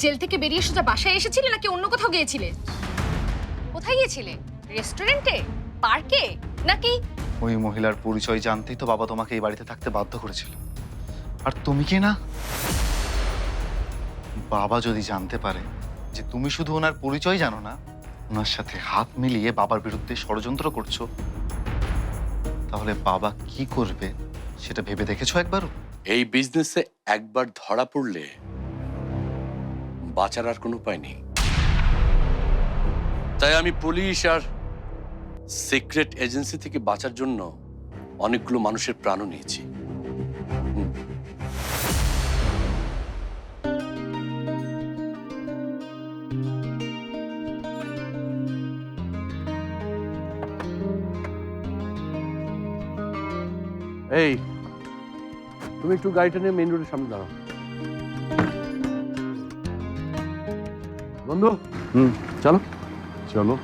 Jail থেকে বেরিয়ে সোজা বাসায় এসেছিলে নাকি অন্য কোথাও গিয়েছিলে? কোথায় গিয়েছিলে? রেস্টুরেন্টে? পার্কে? নাকি? ওই মহিলার পরিচয় জানতেই তো বাবা তোমাকে এই বাড়িতে থাকতে বাধ্য করেছিল। আর তুমি কি না? বাবা যদি জানতে পারে যে তুমি শুধু ওনার পরিচয় জানো না ওনার সাথে হাত মিলিয়ে বাবার বিরুদ্ধে ষড়যন্ত্র করছ তাহলে বাবা কি করবে সেটা ভেবে দেখেছ একবারও? এই বিজনেসে একবার ধরা পড়লে বাঁচার আর কোনো উপায় নেই। তাই আমি পুলিশ আর সিক্রেট এজেন্সি থেকে বাঁচার জন্য অনেকগুলো মানুষের প্রাণও নিয়েছি। এই, তুমি একটু গাড়িটা নিয়ে মেইন রোডের সামনে দাঁড়াও। বন্ধু? হুম চলো। চলো।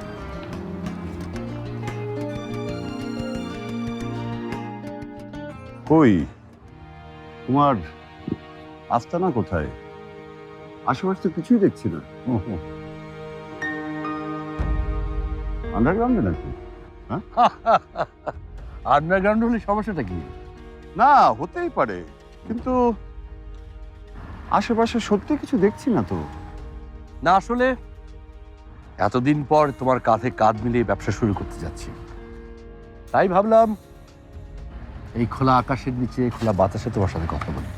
কই? তোমার আস্তানা কোথায়? আশেপাশে তো কিছুই দেখছি না। আন্ডারগ্রাউন্ডে নাকি? আন্ডারগ্রাউন্ড হলে সমস্যাটা কি? না হতেই পারে। কিন্তু আশেপাশে সত্যি কিছু দেখছি না তো। না আসলে এতদিন পর তোমার কাঁধে কাঁধ মিলিয়ে ব্যবসা শুরু করতে যাচ্ছি। তাই ভাবলাম এই খোলা আকাশের নিচে খোলা বাতাসে তোমার সাথে কথা বলি।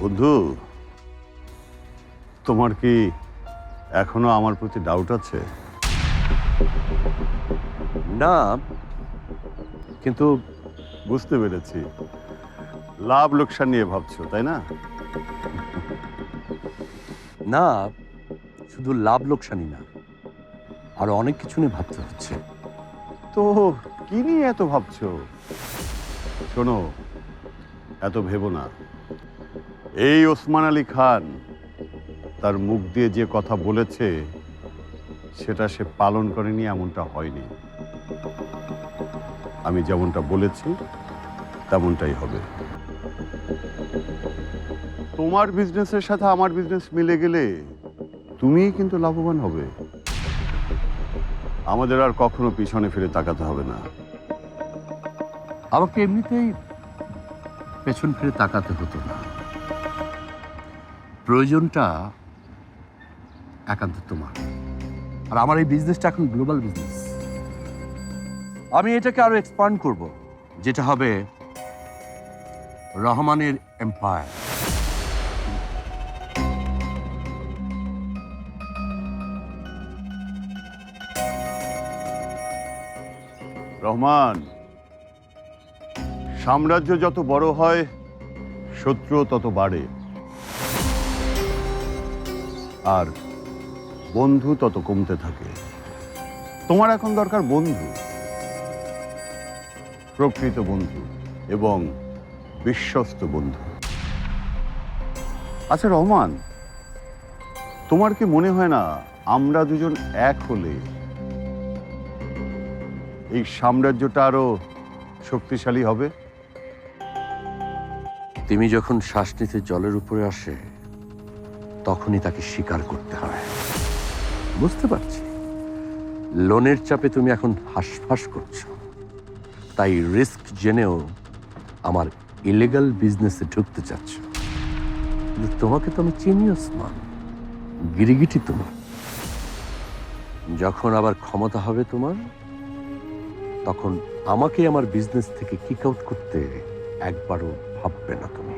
বন্ধু তোমার কি এখনও আমার প্রতি ডাউট আছে? না। কিন্তু বুঝতে পেরেছি। লাভ লোকসান নিয়ে ভাবছ তাই না? না শুধু লাভ লোকসানই না আরও অনেক কিছু নিয়ে ভাবতে হচ্ছে। তো কি নিয়ে এত ভাবছ? শোনো এত ভেবো না। এই ওসমান আলী খান তার মুখ দিয়ে যে কথা বলেছে সেটা সে পালন করেনি এমনটা হয়নি। আমি যেমনটা বলেছি তেমনটাই হবে। তোমার বিজনেসের সাথে আমার বিজনেস মিলে গেলে তুমিই কিন্তু লাভবান হবে। আমাদের আর কখনো পিছনে ফিরে তাকাতে হবে না। আমাকে এমনিতেই পেছন ফিরে তাকাতে হতো না। প্রয়োজনটা একান্ত তোমার। আর আমার এই বিজনেসটা এখন গ্লোবাল বিজনেস আমি এটাকে আরও এক্সপান্ড করব, যেটা হবে রহমানের এম্পায়ার রহমান। সাম্রাজ্য যত বড় হয় শত্রু তত বাড়ে। আর বন্ধু তত কমতে থাকে। তোমার এখন দরকার বন্ধু। প্রকৃত বন্ধু এবং বিশ্বস্ত বন্ধু। আচ্ছা রহমান, তোমার কি মনে হয় না আমরা দুজন এক হলে এই সাম্রাজ্যটা আরও শক্তিশালী হবে। তিমি যখন শ্বাস নিতে জলের উপরে আসে, তখনই তাকে স্বীকার করতে হয়। বুঝতে পারছি। লোনের চাপে তুমি এখন হাসফাস করছ। তাই রিস্ক জেনেও আমার ইলিগাল বিজনেসে ঢুকতে চাচ্ছ। তোমাকে তো আমি চিনি ওসমান গিরিগিটি তোমার যখন আবার ক্ষমতা হবে তোমার তখন আমাকে আমার বিজনেস থেকে কিক আউট করতে একবারও ভাববে না তুমি।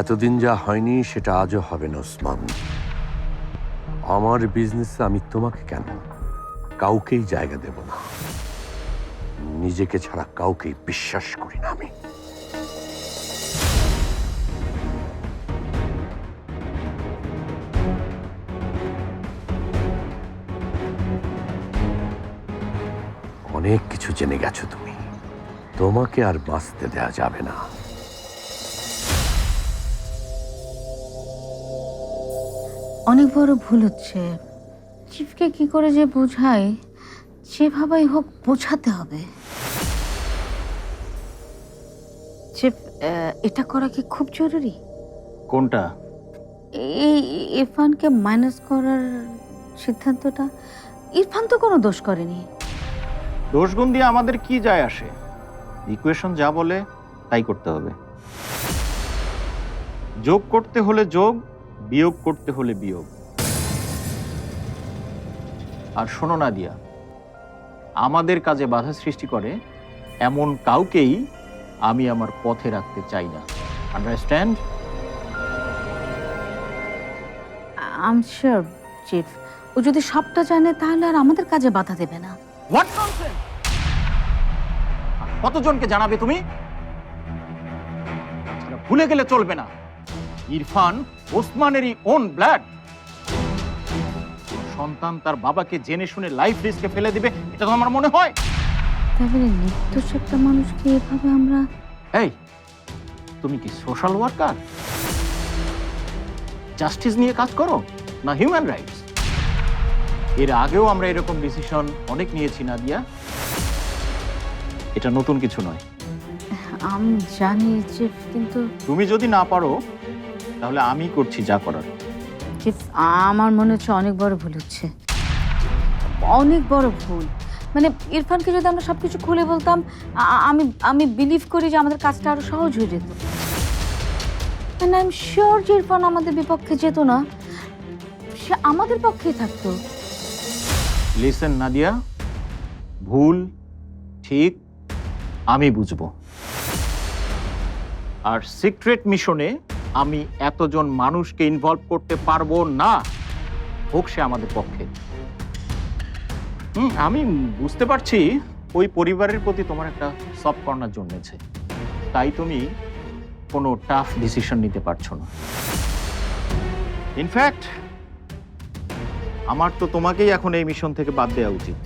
এতদিন যা হয়নি সেটা আজও হবে না, ওসমান। আমার বিজনেসে আমি তোমাকে কেন কাউকেই জায়গা দেব না? নিজেকে ছাড়া কাউকেই বিশ্বাস করি না আমি। অনেক কিছু জেনে গেছো তুমি। তোমাকে আর বাঁচতে দেয়া যাবে না। অনেক বড় ভুল হচ্ছে। চিফকে কি করে যে বোঝায় যেভাবেই হোক বোঝাতে হবে। চিফ এটা করা কি খুব জরুরি? কোনটা? এই ইরফানকে মাইনাস করার সিদ্ধান্তটা ইরফান তো কোনো দোষ করেনি। দোষগুণ দিয়ে আমাদের কি যায় আসে? ইকুয়েশন যা বলে, তাই করতে হবে। যোগ করতে হলে যোগ, বিয়োগ করতে হলে বিয়োগ। আর শোনো না দিয়া আমাদের কাজে বাধা সৃষ্টি করে এমন কাউকেই আমি আমার পথে রাখতে চাই না। আন্ডারস্ট্যান্ড আম শিওর চিফ ও যদি সবটা জানে, তাহলে আর আমাদের কাজে বাধা দেবে না। হোয়াট কতজনকে জানাবে তুমি? ভুলে গেলে চলবে না। ইরফান ওসমানেরই ওন ব্লাড সন্তান তার বাবাকে জেনে শুনে লাইফ রিস্কে ফেলে দিবে এটা তো আমার মনে হয়। তাহলে নির্দোষ একটা মানুষকে এভাবে আমরা এই তুমি কি সোশ্যাল ওয়ার্কার জাস্টিস নিয়ে কাজ করো না হিউম্যান রাইটস এর আগেও আমরা এরকম ডিসিশন অনেক নিয়েছি না দিয়া এটা নতুন কিছু নয়। আমি জানি চিফ কিন্তু তুমি যদি না পারো তাহলে আমি করছি যা করার। চিফ আমার মনে হচ্ছে অনেক বড় ভুল হচ্ছে। অনেক বড় ভুল। মানে ইরফানকে যদি আমরা সবকিছু খুলে বলতাম আমি আমি বিলিভ করি যে আমাদের কাজটা আরও সহজ হয়ে যেত। আই এম শিওর যে ইরফান আমাদের বিপক্ষে যেত না। সে আমাদের পক্ষেই থাকতো। লিসেন নাদিয়া, ভুল, ঠিক, আমি বুঝব। আর সিক্রেট মিশনে আমি এতজন মানুষকে ইনভলভ করতে পারব না। হোক সে আমাদের পক্ষে। হুম, আমি বুঝতে পারছি ওই পরিবারের প্রতি তোমার একটা সফট কর্নার জন্মেছে। তাই তুমি কোনো টাফ ডিসিশন নিতে পারছ না। ইনফ্যাক্ট আমার তো তোমাকেই এখন এই মিশন থেকে বাদ দেওয়া উচিত।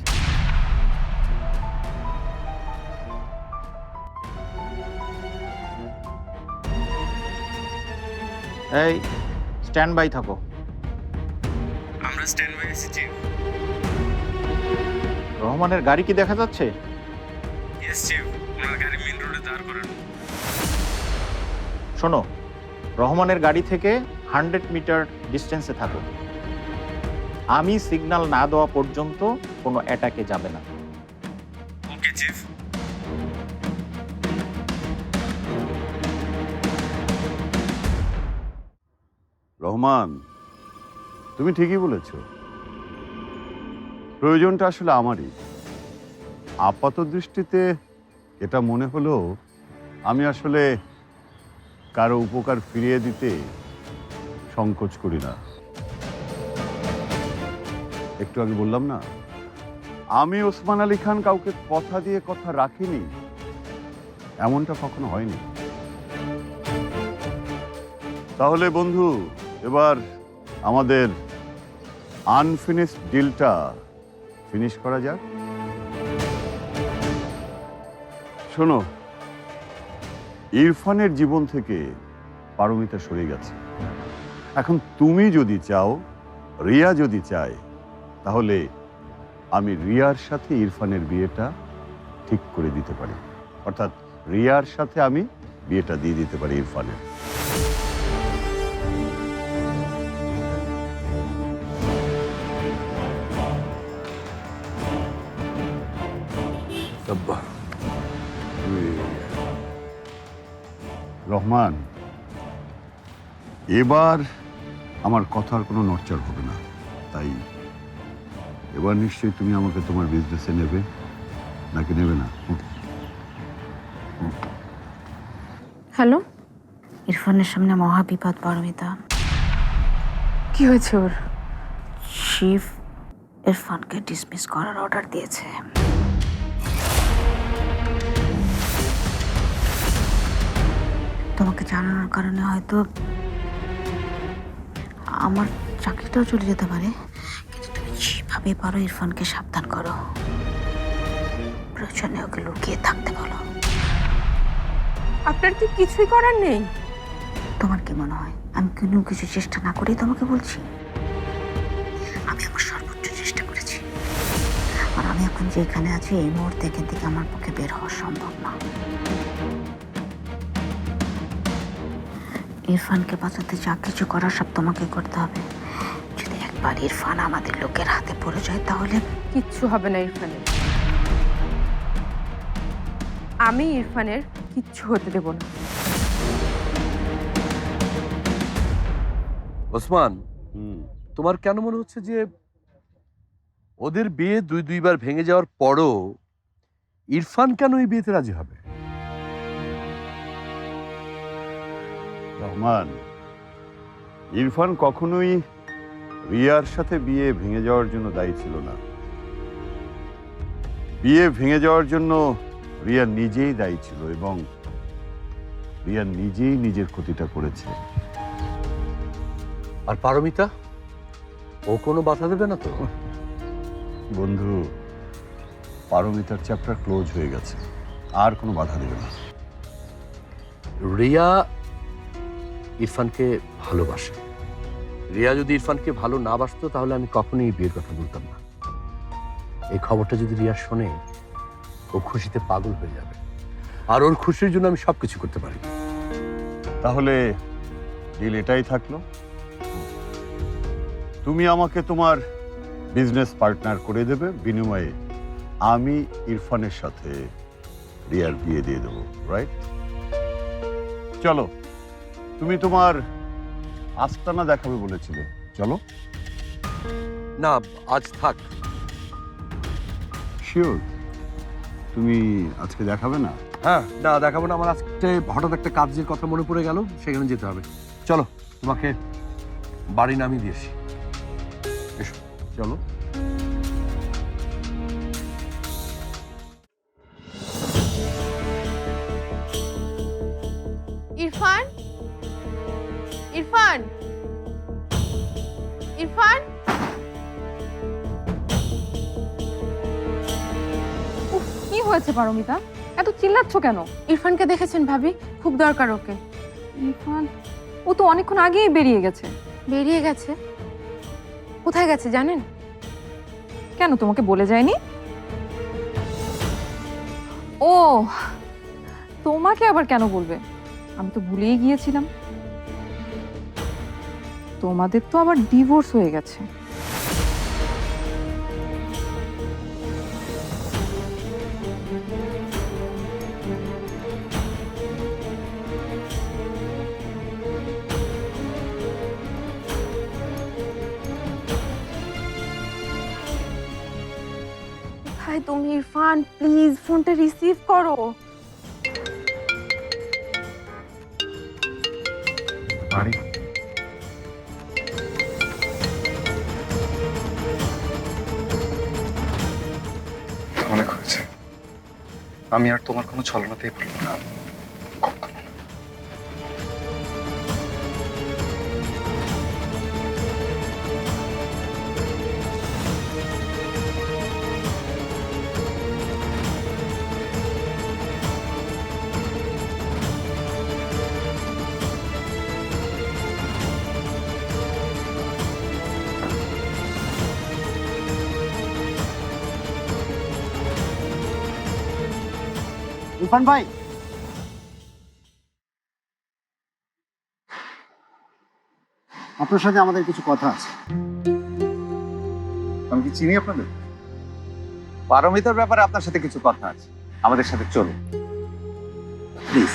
এই স্ট্যান্ড বাই থাকো। আমরা স্ট্যান্ড বাই আছি চিফ রহমানের গাড়ি কি দেখা যাচ্ছে? ইয়েস চিফ ওনার গাড়ি মেন রোডে দাঁড় করানো। শোনো রহমানের গাড়ি থেকে হান্ড্রেড মিটার ডিস্টেন্সে থাকো। আমি সিগন্যাল না দেওয়া পর্যন্ত কোনো অ্যাটাকে যাবে না। ওকে চিফ। রহমান তুমি ঠিকই বলেছ। প্রয়োজনটা আসলে আমারই। আপাত দৃষ্টিতে এটা মনে হলো আমি আসলে কারও উপকার ফিরিয়ে দিতে সংকোচ করি না। একটু আগে বললাম না? আমি ওসমান আলী খান কাউকে কথা দিয়ে কথা রাখিনি। এমনটা কখনো হয়নি। তাহলে বন্ধু, এবার আমাদের আনফিনিশড ডিলটা ফিনিশ করা যাক। শোনো, ইরফানের জীবন থেকে পারমিতা সরে গেছে। এখন তুমি যদি চাও, রিয়া যদি চায় তাহলে আমি রিয়ার সাথে ইরফানের বিয়েটা ঠিক করে দিতে পারি। অর্থাৎ রিয়ার সাথে আমি বিয়েটা দিয়ে দিতে পারি ইরফানের। রহমান এবার আমার কথার কোনো নড়চড় হবে না। তাই এবার নিশ্চয়ই তুমি আমাকে তোমার বিজনেসে নেবে। নাকি নেবে না? হ্যালো? ইরফানের সামনে মহা বিপদ পারমিতা। কি হয়েছে ওর? শিফ ইরফানকে ডিসমিস করার অর্ডার দিয়েছে। তোমাকে জানানোর কারণে হয়তো আমার চাকরিটাও চলে যেতে পারে। যেভাবে পারো ইরফানকে সাবধান করো। প্রয়োজনে ওকে লুকিয়ে থাকতে বলো। আপনার কি কিছুই করার নেই? তোমার কি মনে হয় আমি কোনো কিছু চেষ্টা না করেই তোমাকে বলছি? আমি আমার সর্বোচ্চ চেষ্টা করেছি। আর আমি এখন যেখানে আছি এই মুহূর্তে এখান থেকে আমার পক্ষে বের হওয়া সম্ভব না। ইরফানকে বাঁচাতে যা কিছু করার সব তোমাকে করতে হবে। একবার ইরফান আমাদের লোকের হাতে পড়ে যায় তাহলে কিচ্ছু হবে না ইরফানের। আমি ইরফানের কিচ্ছু হতে দেব না। ওসমান তোমার কেন মনে হচ্ছে যে ওদের বিয়ে দুই দুইবার ভেঙে যাওয়ার পরও ইরফান কেন এই বিয়েতে রাজি হবে? রহমান ইরফান কখনোই রিয়ার সাথে বিয়ে ভেঙে যাওয়ার জন্য দায়ী ছিল না। বিয়ে ভেঙে যাওয়ার জন্য রিয়া নিজেই দায়ী ছিল এবং রিয়া নিজেই নিজের ক্ষতিটা করেছে। আর পারমিতা? ও কোনো বাধা দেবে না তো? বন্ধু পারমিতার চ্যাপ্টার ক্লোজ হয়ে গেছে। আর কোনো বাধা দেবে না। রিয়া ইরফানকে ভালোবাসে। রিয়া যদি ইরফানকে ভালো না বাসতো, তাহলে আমি কখনোই বিয়ের কথা বলতাম না। এই খবরটা যদি রিয়া শোনে, ও খুশিতে পাগল হয়ে যাবে। আর ওর খুশির জন্য আমি সবকিছু করতে পারি। তাহলে ডিল এটাই থাকল। তুমি আমাকে তোমার বিজনেস পার্টনার করে দেবে, বিনিময়ে আমি ইরফানের সাথে রিয়ার বিয়ে দিয়ে দেবো রাইট চলো, তুমি তোমার আস্তানা দেখাবে বলেছিলে। চলো। না আজ থাক। শিওর তুমি আজকে দেখাবে না? হ্যাঁ না দেখাবো না। আমার আজকে হঠাৎ একটা কাজের কথা মনে পড়ে গেল সেখানে যেতে হবে। চলো তোমাকে বাড়ি নামিয়ে দিয়েছি। এসো চলো। পারমিতা এত চিল্লাচ্ছ কেন? ইরফানকে দেখেছেন ভাবি? খুব দরকার ওকে। ইরফান? ও তো অনেকক্ষণ আগেই বেরিয়ে গেছে। বেরিয়ে গেছে? কোথায় গেছে জানেন? কেন তোমাকে বলে যায়নি? ও তোমাকে আবার কেন বলবে? আমি তো ভুলেই গিয়েছিলাম। তোমাদের তো আবার ডিভোর্স হয়ে গেছে। কোথায় তুমি? ইরফান প্লিজ ফোনটা রিসিভ করো। বাড়ি। অনেক হয়েছে আমি আর তোমার কোনো ছলনাতেই বলব ইরফান ভাই। আপনার সাথে আমাদের কিছু কথা আছে। আমি কি চিনি আপনাদের? পারমিতার ব্যাপারে আপনার সাথে কিছু কথা আছে। আমাদের সাথে চলুন। প্লিজ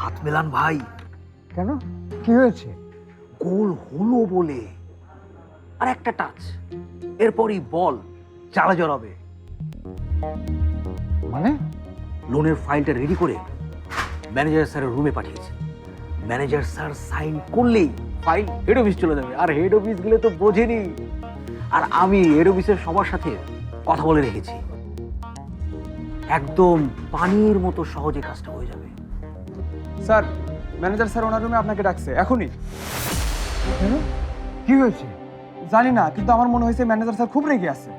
হাত মেলান ভাই। কেন? কি হয়েছে? গোল হলো বলে। আর একটা টাচ। এরপরই বল চালা জড়াবে। মানে? লোনের ফাইলটা রেডি করে ম্যানেজার স্যারের রুমে পাঠিয়েছে। ম্যানেজার স্যার সাইন করলেই ফাইল হেড অফিস চলে যাবে। আর হেড অফিস গেলে তো বোঝেনি। আর আমি হেড অফিসের সবার সাথে কথা বলে রেখেছি। একদম পানির মতো সহজে কাজটা হয়ে যাবে। স্যার ম্যানেজার স্যার ওনার রুমে আপনাকে ডাকছে এখনই। কি হয়েছে? জানি না কিন্তু আমার মনে হয়েছে ম্যানেজার স্যার খুব রেগে আছে।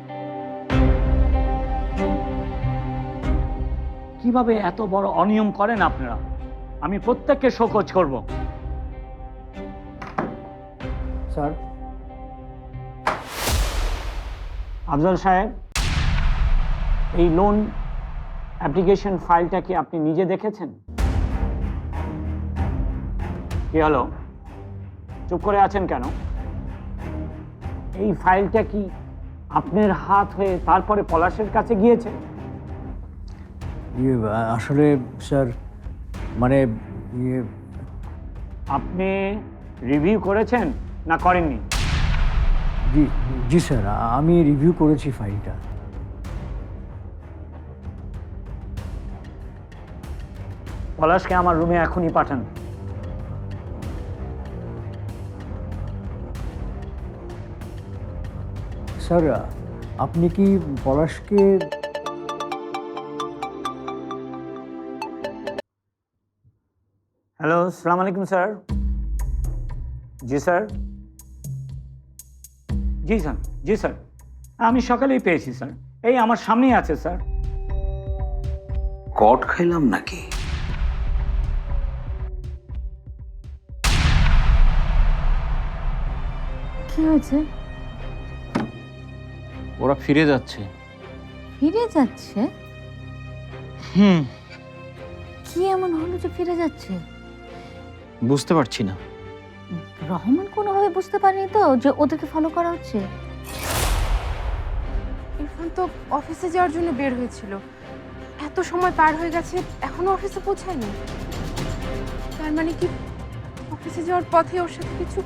কীভাবে এত বড় অনিয়ম করেন আপনারা? আমি প্রত্যেককে শোকজ করব। স্যার। আফজল সাহেব এই লোন অ্যাপ্লিকেশন ফাইলটা কি আপনি নিজে দেখেছেন? কি হলো চুপ করে আছেন কেন? এই ফাইলটা কি আপনার হাত হয়ে তারপরে পলাশের কাছে গিয়েছে? ইয়ে আসলে স্যার মানে ইয়ে আপনি রিভিউ করেছেন না করেননি? জি জি স্যার আমি রিভিউ করেছি ফাইলটা। পলাশকে আমার রুমে এখনই পাঠান। স্যার আপনি কি পলাশকে হ্যালো সালাম আলাইকুম স্যার। জি স্যার। জি স্যার। জি স্যার। আমি সকালেই পেয়েছি স্যার। এই আমার সামনেই আছে স্যার। কট খাইলাম নাকি? কি হয়েছে? ওরা ফিরে যাচ্ছে। ফিরে যাচ্ছে? হুম। কি এমন হলো যে ফিরে যাচ্ছে? বুঝতে পারছি না। রহমান কোনোভাবে বুঝতে পারেনি তো যে ওদেরকে ফলো করা হচ্ছে? ইরফান তো অফিসে যাওয়ার জন্য বের হয়েছিল। এত সময় পার হয়ে গেছে এখনও অফিসে পৌঁছায়নি। তার মানে কি অফিসে যাওয়ার পথে ওর সাথে কিছু